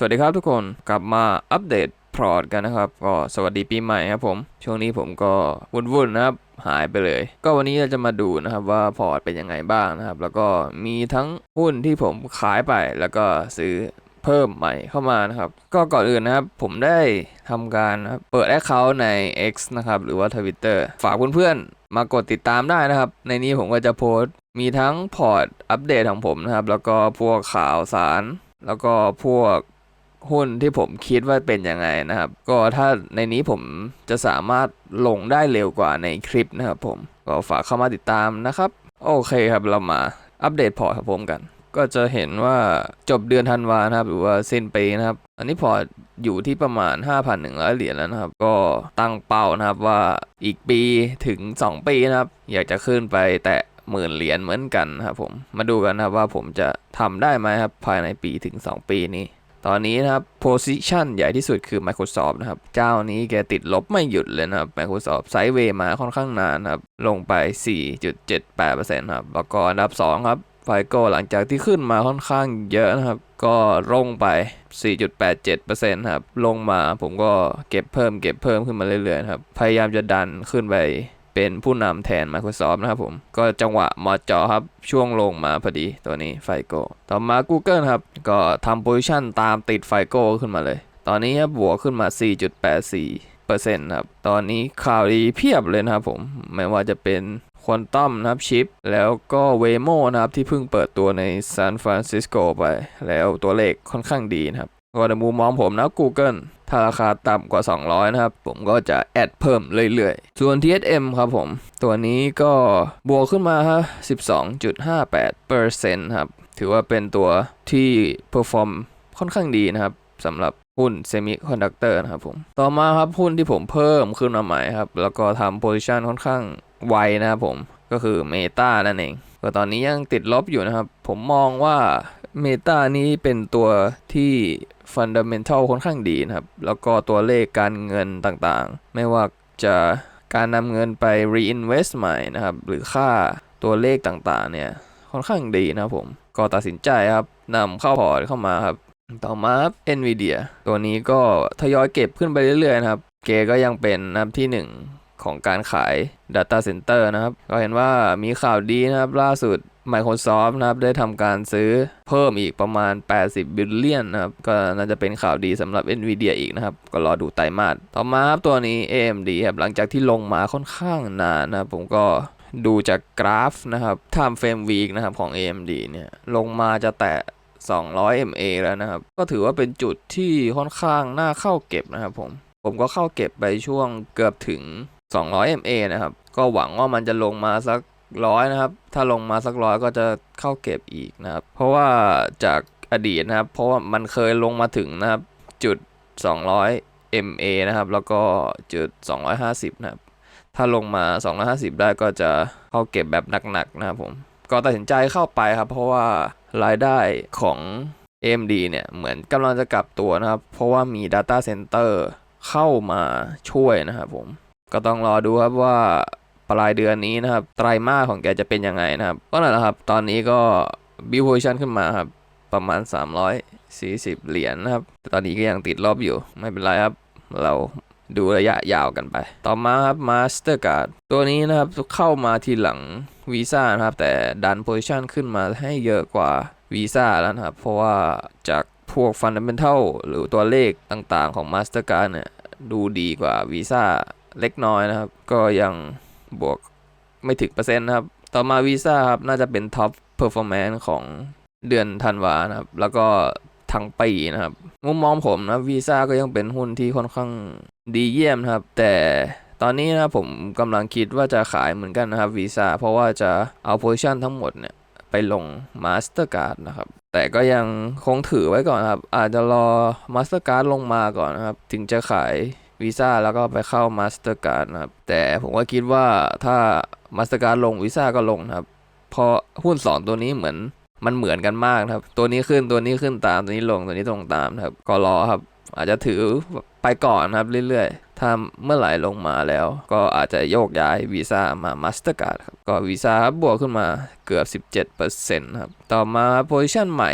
สวัสดีครับทุกคนกลับมาอัปเดตพอร์ตกันนะครับก็สวัสดีปีใหม่ครับผม ช่วงนี้ผมก็วุ่นๆนะครับหายไปเลย ก็วันนี้เราจะมาดูนะครับว่าพอร์ตเป็นยังไงบ้างนะครับ แล้วก็มีทั้งหุ้นที่ผมขายไปแล้วก็ซื้อเพิ่มใหม่เข้ามานะครับ ก็ก่อนอื่นนะครับผมได้ทำการรเปิดแอคเคาท์ใน X นะครับหรือว่า Twitter ฝากเพื่อนๆมากดติดตามได้นะครับ ในนี้ผมก็จะโพสต์ มีทั้งพอร์ตอัปเดตของผมนะครับ แล้วก็พวกข่าวสาร แล้วก็พวก หุ้นที่ผมคิดว่าเป็นยังไงนะครับ ก็ถ้าในนี้ผมจะสามารถลงได้เร็วกว่าในคลิปนะครับผม ก็ฝากเข้ามาติดตามนะครับ โอเคครับเรามาอัปเดตพอร์ตของผมกัน ก็จะเห็นว่าจบเดือนธันวานะครับ หรือว่าสิ้นปีนะครับ อันนี้พอร์ตอยู่ที่ประมาณ 5,100 เหรียญแล้วนะครับ ก็ตั้งเป้านะครับว่าอีกปีถึง 2 ปีนะครับ อยากจะขึ้นไปแตะหมื่นเหรียญเหมือนกันครับผม มาดูกันนะครับว่าผมจะทำได้ไหมครับภายในปีถึง 2 ปีนี้ ตอนนี้นะครับ position ใหญ่ที่สุดคือ Microsoft นะครับ เจ้านี้แกติดลบไม่หยุดเลยนะครับ Microsoft ไซด์เวย์มาค่อนข้างนานนะครับ ลงไป 4.78%ครับ แล้วก็อันดับ 2 ครับไฟโก้หลังจากที่ขึ้นมาค่อนข้างเยอะนะครับ ก็ลงไป 4.87%ครับ ลงมาผมก็เก็บเพิ่มเก็บเพิ่มขึ้นมาเรื่อยๆครับ พยายามจะดันขึ้นไป เป็นผู้นำแทน Microsoft นะครับผม ก็จังหวะมอจอครับ ช่วงลงมาพอดีตัวนี้ไฟโกต่อมา Google ครับ ก็ทำโพซิชันตามติดไฟโกขึ้นมาเลย ตอนนี้ครับบวกขึ้นมา 4.84เปอร์เซ็นต์ครับ ตอนนี้ข่าวดีเพียบเลยนะครับผม ไม่ว่าจะเป็นควอนตัมนะครับชิป แล้วก็เวโมนะครับที่เพิ่งเปิดตัวในซานฟรานซิสโกไป แล้วตัวเลขค่อนข้างดีนะครับก็ในมุมมองผมนะ Google ถ้าราคาต่ำกว่า 200 นะครับ ผมก็จะแอดเพิ่มเรื่อยๆ ส่วน TSM ครับผม ตัวนี้ก็บวกขึ้นมาฮะ12.58%ครับ ถือว่าเป็นตัวที่ perform ค่อนข้างดีนะครับสำหรับหุ้นเซมิคอนดักเตอร์นะครับผม ต่อมาครับหุ้นที่ผมเพิ่มขึ้นมาใหม่ครับ แล้วก็ทำโพซิชันค่อนข้างไวนะครับผม ก็คือ Meta นั่นเอง ก็ตอนนี้ยังติดลบอยู่นะครับ ผมมองว่า Meta นี้เป็นตัวที่ Fundamental ค่อนข้างดีนะครับ แล้วก็ตัวเลขการเงินต่างๆ ไม่ว่าจะการนำเงินไป reinvest ใหม่นะครับ หรือค่าตัวเลขต่างๆ เนี่ย ค่อนข้างดีนะครับผม ก็ตัดสินใจครับนำเข้าพอร์ตเข้ามาครับ ต่อมาครับ Nvidia ตัวนี้ก็ทยอยเก็บขึ้นไปเรื่อยๆ นะครับ เกก็ยังเป็นอันดับที่ 1 ของการขาย Data Center นะครับ ก็เห็นว่ามีข่าวดีนะครับล่าสุด Microsoft นะครับได้ทำการซื้อเพิ่มอีกประมาณ 80 บิลเลียนนะครับ ก็น่าจะเป็นข่าวดีสำหรับ Nvidia อีกนะครับ ก็รอดูไตรมาสต่อมาครับตัวนี้ AMD ครับหลังจากที่ลงมาค่อนข้างนานนะครับผมก็ดูจากกราฟนะครับ Time Frame Week นะครับของ AMD เนี่ยลงมาจะแตะ200 MA แล้วนะครับ ก็ถือว่าเป็นจุดที่ค่อนข้างน่าเข้าเก็บนะครับผม ผมก็เข้าเก็บไปช่วงเกือบถึง 200 MA นะครับ ก็หวังว่ามันจะลงมาสัก ร้อยนะครับ ถ้าลงมาสักร้อยก็จะเข้าเก็บอีกนะครับ เพราะว่าจากอดีตนะครับ เพราะว่ามันเคยลงมาถึงนะครับ จุด 200 MA นะครับ แล้วก็จุด 250 นะครับ ถ้าลงมา 250 ได้ก็จะเข้าเก็บแบบหนักๆนะครับผม ก็ตัดสินใจเข้าไปครับ เพราะว่ารายได้ของ AMD เนี่ย เหมือนกำลังจะกลับตัวนะครับ เพราะว่ามี Data Center เข้ามาช่วยนะครับผม ก็ต้องรอดูครับว่า ปลายเดือนนี้นะครับไตรมาสของแกจะเป็นยังไงนะครับก็นั่นแหละครับ ตอนนี้ก็บิวโพซิชันขึ้นมาครับประมาณ 340 เหรียญนะครับ ตอนนี้ก็ยังติดลบอยู่ไม่เป็นไรครับ เราดูระยะยาวกันไป ต่อมาครับ Mastercard ตัวนี้นะครับเข้ามาทีหลัง Visa นะครับ แต่ดันโพซิชันขึ้นมาให้เยอะกว่า Visa แล้วนะครับ เพราะว่าจากพวก Fundamental หรือตัวเลขต่างๆของ Mastercard เนี่ยดูดีกว่า Visa เล็กน้อยนะครับ ก็ยัง บวกไม่ถึงเปอร์เซ็นต์นะครับ ต่อมา Visa ครับ น่าจะเป็น Top Performance ของเดือนธันวานะครับ แล้วก็ทั้งปีนะครับ มุมมองผมนะ Visa ก็ยังเป็นหุ้นที่ค่อนข้างดีเยี่ยมนะครับ แต่ตอนนี้นะผมกำลังคิดว่าจะขายเหมือนกันนะครับ Visa เพราะว่าจะเอาโพซิชันทั้งหมดเนี่ยไปลง Mastercard นะครับ แต่ก็ยังคงถือไว้ก่อนครับ อาจจะรอ Mastercard ลงมาก่อนนะครับ ถึงจะขาย วีซ่าแล้วก็ไปเข้า Mastercard นะครับ แต่ผมก็คิดว่าถ้า Mastercard ลงวีซ่าก็ลงนะครับ เพราะหุ้นสองตัวนี้เหมือนมันเหมือนกันมากครับ ตัวนี้ขึ้นตัวนี้ขึ้นตามตัวนี้ลงตัวนี้ลงตามครับ ก็รอครับ อาจจะถือไปก่อนครับเรื่อยๆ ถ้าเมื่อไหร่ลงมาแล้ว ก็อาจจะโยกย้ายวีซ่ามา Mastercard ครับ ก็วีซ่าครับบวกขึ้นมาเกือบ 17%ครับ ต่อมาโพซิชันใหม่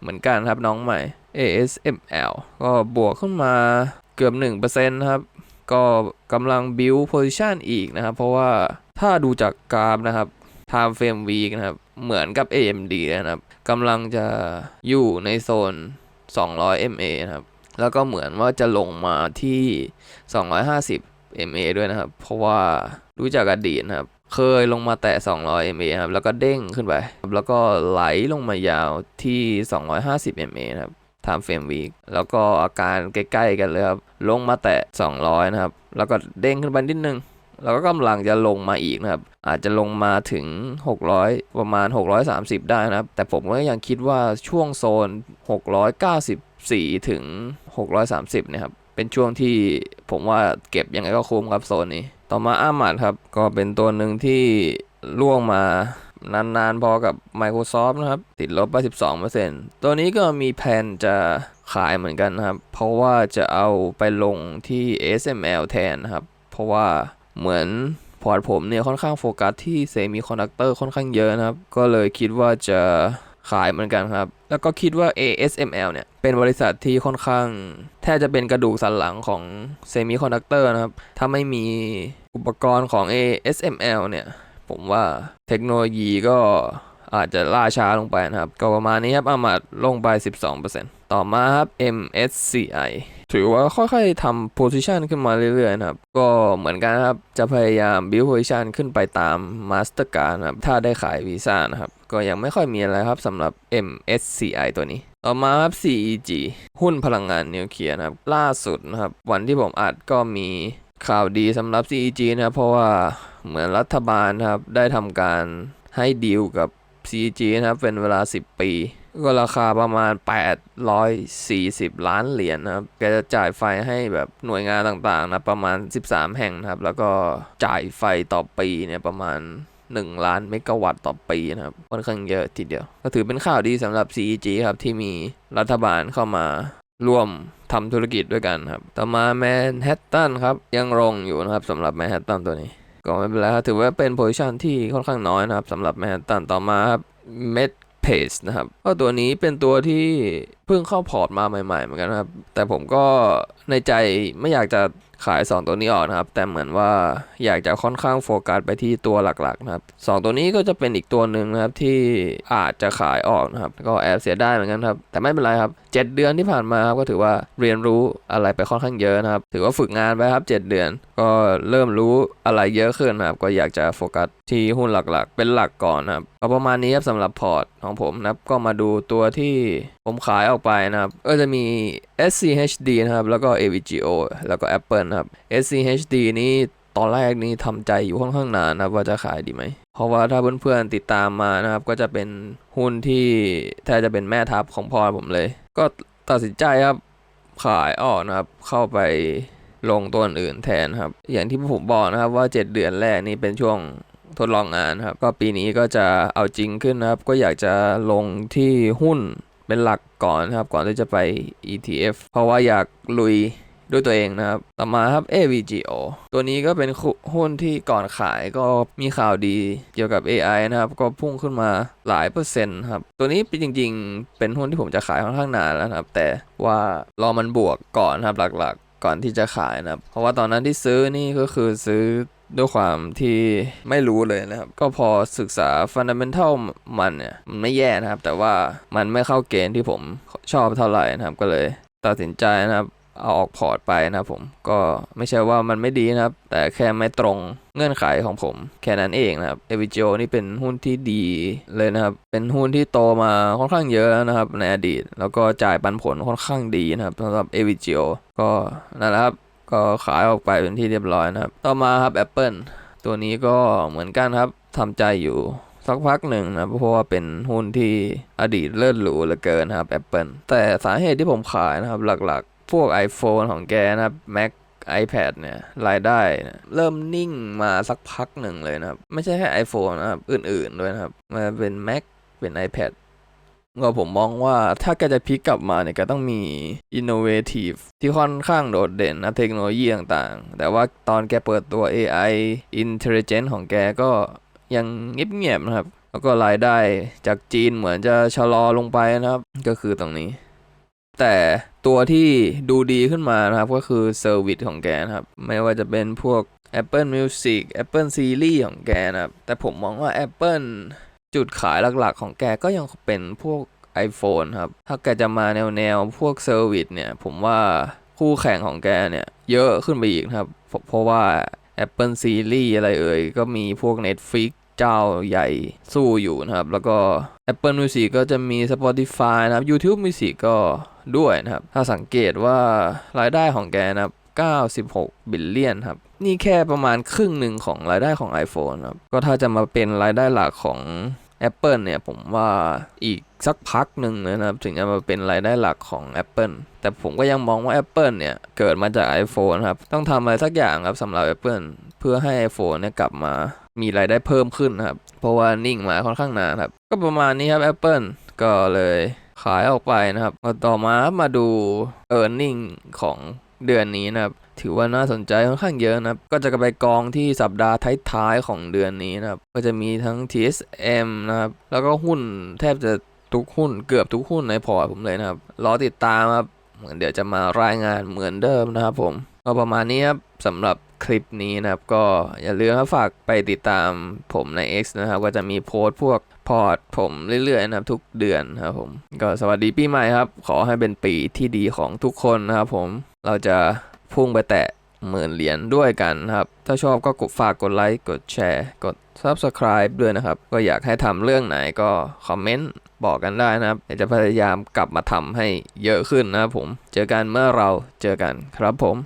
เหมือนกันครับน้องใหม่ ASML ก็บวกขึ้นมา เกือบ 1%นะครับ ก็กำลัง build position อีกนะครับ เพราะว่าถ้าดูจากกราฟนะครับ time frame week นะครับ เหมือนกับ AMD นะครับกำลังจะอยู่ในโซน 200 MA นะครับ แล้วก็เหมือนว่าจะลงมาที่ 250 MA ด้วยนะครับ เพราะว่ารู้จากอดีตนะครับ เคยลงมาแตะ 200 MA ครับ แล้วก็เด้งขึ้นไป แล้วก็ไหลลงมายาวที่ 250 MA นะครับ time frame week แล้วก็อาการใกล้ๆกันเลยครับ ลงมาแตะ 200 นะครับ แล้วก็เด้งขึ้นไปนิดนึง แล้วก็กำลังจะลงมาอีกนะครับ อาจจะลงมาถึง 600 ประมาณ 630 ได้นะครับ แต่ผมก็ยังคิดว่าช่วงโซน 694 ถึง 630เนี่ยครับ เป็นช่วงที่ผมว่าเก็บยังไงก็คุ้มครับโซนนี้ ต่อมาอามัดครับ ก็เป็นตัวหนึ่งที่ล่วงมา นานๆ พอกับ Microsoft นะครับ ติดลบไป12%ตัวนี้ก็มีแผนจะขายเหมือนกันนะครับ เพราะว่าจะเอาไปลงที่ SML แทนนะครับ เพราะว่าเหมือนพอร์ตผมเนี่ยค่อนข้างโฟกัสที่เซมิคอนดักเตอร์ค่อนข้างเยอะนะครับ ก็เลยคิดว่าจะขายเหมือนกันครับ แล้วก็คิดว่า ASML เนี่ย เป็นบริษัทที่ค่อนข้าง แทบจะเป็นกระดูกสันหลังของเซมิคอนดักเตอร์นะครับ ถ้าไม่มีอุปกรณ์ของ ASML เนี่ย ผมว่าเทคโนโลยีก็อาจจะล่าช้าลงไปนะครับ ก็ประมาณนี้ครับอามาดลงไป 12%ต่อมาครับ MSCI ถือว่าค่อยๆทำ position ขึ้นมาเรื่อยๆนะครับ ก็เหมือนกันครับ จะพยายาม build position ขึ้นไปตาม Mastercard นะครับ ถ้าได้ขายวีซ่านะครับ ก็ยังไม่ค่อยมีอะไรครับสำหรับ MSCI ตัวนี้ ต่อมาครับ CEG หุ้นพลังงานนิวเคลียร์นะครับ ล่าสุดนะครับ วันที่ผมอัดก็มี ข่าวดีสำหรับ CEG นะครับ เพราะว่าเหมือนรัฐบาลนะครับ ได้ทำการให้ดีลกับ CEG นะครับ เป็นเวลา 10 ปี ก็ราคาประมาณ 840 ล้านเหรียญนะครับ แกจะจ่ายไฟให้แบบหน่วยงานต่างๆนะประมาณ 13 แห่งนะครับ แล้วก็จ่ายไฟต่อปีเนี่ยประมาณ1 ล้านเมกะวัตต์ต่อปีนะครับค่อนข้างเยอะทีเดียว ก็ถือเป็นข่าวดีสำหรับ CEG ครับ ที่มีรัฐบาลเข้ามา ร่วมทำธุรกิจด้วยกันครับ ต่อมาแมนฮัตตันครับยังลงอยู่นะครับสำหรับแมนฮัตตันตัวนี้ ก็ไม่เป็นไรครับถือว่าเป็นโพซิชันที่ค่อนข้างน้อยนะครับสำหรับแมนฮัตตันต่อมาครับเมดเพสนะครับก็ตัวนี้เป็นตัวที่เพิ่งเข้าพอร์ตมาใหม่ๆเหมือนกันครับ แต่ผมก็ในใจไม่อยากจะ ขาย 2 ตัวนี้ออกนะครับ แต่เหมือนว่าอยากจะค่อนข้างโฟกัสไปที่ตัวหลักๆนะครับสองตัวนี้ก็จะเป็นอีกตัวหนึ่งนะครับที่อาจจะขายออกนะครับ ก็แอบเสียไดายเหมือนกันครับ แต่ไม่เป็นไรครับ 7 เดือนที่ผ่านมาครับก็ถือว่าเรียนรู้อะไรไปค่อนข้างเยอะนะครับ ถือว่าฝึกงานไปครับ 7 เดือน ก็เริ่มรู้อะไรเยอะขึ้นนะครับ ก็อยากจะโฟกัสที่หุ้นหลักๆ เป็นหลักก่อนนะครับก็ประมาณนี้ครับสำหรับพอร์ตของผมนะครับ ก็มาดูตัวที่ ผมขายออกไปนะครับ ก็จะมี SCHD นะครับ แล้วก็ AVGO แล้วก็ Apple นะครับ SCHD นี้ตอนแรกนี้ทำใจอยู่ค่อนข้างนานนะครับว่าจะขายดีไหม เพราะว่าถ้าเพื่อนๆติดตามมานะครับ ก็จะเป็นหุ้นที่แทบจะเป็นแม่ทัพของพ่อผมเลย ก็ตัดสินใจครับขายออกนะครับ เข้าไปลงตัวอื่นแทนครับ อย่างที่ผมบอกนะครับว่า 7 เดือนแรกนี่เป็นช่วงทดลองงานครับ ก็ปีนี้ก็จะเอาจริงขึ้นนะครับ ก็อยากจะลงที่หุ้น เป็นหลักก่อนนะครับ ก่อนที่จะไป ETF เพราะว่าอยากลุยด้วยตัวเองนะครับ ต่อมาครับ AVGO ตัวนี้ก็เป็นหุ้นที่ก่อนขายก็มีข่าวดีเกี่ยวกับ AI นะครับ ก็พุ่งขึ้นมาหลายเปอร์เซ็นต์ครับ ตัวนี้เป็นจริงๆ เป็นหุ้นที่ผมจะขายค่อนข้างนานแล้วครับ แต่ว่ารอมันบวกก่อนครับหลักๆ ก่อนที่จะขายนะครับ เพราะว่าตอนนั้นที่ซื้อนี่ก็คือซื้อ ด้วยความที่ไม่รู้เลยนะครับ ก็พอศึกษา fundamental มันเนี่ย มันไม่แย่นะครับ แต่ว่ามันไม่เข้าเกณฑ์ที่ผมชอบเท่าไหร่นะครับ ก็เลยตัดสินใจนะครับเอาออกพอร์ตไปนะครับผมก็ไม่ใช่ว่ามันไม่ดีนะครับ แต่แค่ไม่ตรงเงื่อนไขของผม แค่นั้นเองนะครับ a v i g o นี่เป็นหุ้นที่ดีเลยนะครับ เป็นหุ้นที่โตมาค่อนข้างเยอะแล้วนะครับ ในอดีต แล้วก็จ่ายปันผลค่อนข้างดีนะครับสำหรับ a v i g o ก็นั่นแหละครับ ก็ขายออกไปเป็นที่เรียบร้อยนะครับ ต่อมาครับ Apple ตัวนี้ก็เหมือนกันครับทำใจอยู่สักพักหนึ่งนะเพราะว่าเป็นหุ้นที่อดีตเลิศหรูเหลือเกินครับ Apple แต่สาเหตุที่ผมขายนะครับ หลักๆ พวก iPhone ของแกนะครับ Mac iPad เนี่ยรายได้เนี่ยเริ่มนิ่งมาสักพักหนึ่งเลยนะครับ ไม่ใช่แค่ iPhone นะครับ อื่นๆด้วยนะครับ มาเป็น Mac เป็น iPad ก็ผมมองว่าถ้าแกจะพลิกกลับมาเนี่ยแกต้องมี innovative ที่ค่อนข้างโดดเด่นนะเทคโนโลยีต่างๆ แต่ว่าตอนแกเปิดตัว AI intelligent ของแกก็ยังเงียบๆนะครับ แล้วก็รายได้จากจีนเหมือนจะชะลอลงไปนะครับ ก็คือตรงนี้ แต่ตัวที่ดูดีขึ้นมานะครับ ก็คือเซอร์วิสของแกนะครับ ไม่ว่าจะเป็นพวก Apple Music Apple Series ของแกนะครับ แต่ผมมองว่า Apple จุดขายหลักๆ ของแกก็ยังเป็นพวก iPhone ครับ ถ้าแกจะมาแนวแนวๆพวกเซอร์วิสเนี่ย ผมว่าคู่แข่งของแกเนี่ย เยอะขึ้นไปอีกครับ เพราะเพราะว่า Apple Series อะไรเอ่ย ก็มีพวก Netflix เจ้าใหญ่สู้อยู่นะครับ แล้วก็ Apple Music ก็จะมี Spotify นะครับ YouTube Music ก็ด้วยนะครับ ถ้าสังเกตว่ารายได้ของแกนะครับ 96 บิลเลียนครับ นี่แค่ประมาณครึ่งหนึ่งของรายได้ของ iPhone ครับ ก็ถ้าจะมาเป็นรายได้หลักของ Apple เนี่ยผมว่าอีกสักพักหนึ่งนะครับ ถึงจะมาเป็นรายได้หลักของ Apple แต่ผมก็ยังมองว่า Apple เนี่ย เกิดมาจาก iPhone ครับ ต้องทำอะไรสักอย่างครับสำหรับ Apple เพื่อให้ iPhone เนี่ยกลับมามีรายได้เพิ่มขึ้นครับ เพราะว่านิ่งมาค่อนข้างนานครับ ก็ประมาณนี้ครับ Apple ก็เลยขายออกไปนะครับ ต่อมามาดู e a r n i n g ของเดือนนี้นะครับ ถือว่าน่าสนใจค่อนข้างเยอะนะครับ ก็จะไปกองที่สัปดาห์ท้ายๆของเดือนนี้นะครับ ก็จะมีทั้ง TSM นะครับ แล้วก็หุ้นแทบจะทุกหุ้นเกือบทุกหุ้นในพอร์ตผมเลยนะครับ รอติดตามครับเหมือนเดี๋ยวจะมารายงานเหมือนเดิมนะครับผมก็ประมาณนี้ครับสำหรับคลิปนี้นะครับ ก็อย่าลืมฝากไปติดตามผมใน X นะครับ ก็จะมีโพสต์พวกพอร์ตผมเรื่อยๆนะครับ ทุกเดือนนะครับผม ก็สวัสดีปีใหม่ครับ ขอให้เป็นปีที่ดีของทุกคนนะครับผมเราจะ พุ่งไปแตะหมื่นเหรียญด้วยกันนะครับ ถ้าชอบก็กดฝากกดไลค์ กดแชร์ กด Subscribe ด้วยนะครับ ก็อยากให้ทำเรื่องไหนก็คอมเมนต์บอกกันได้นะครับจะพยายามกลับมาทำให้เยอะขึ้นนะครับผม เจอกันเมื่อเราเจอกันครับผม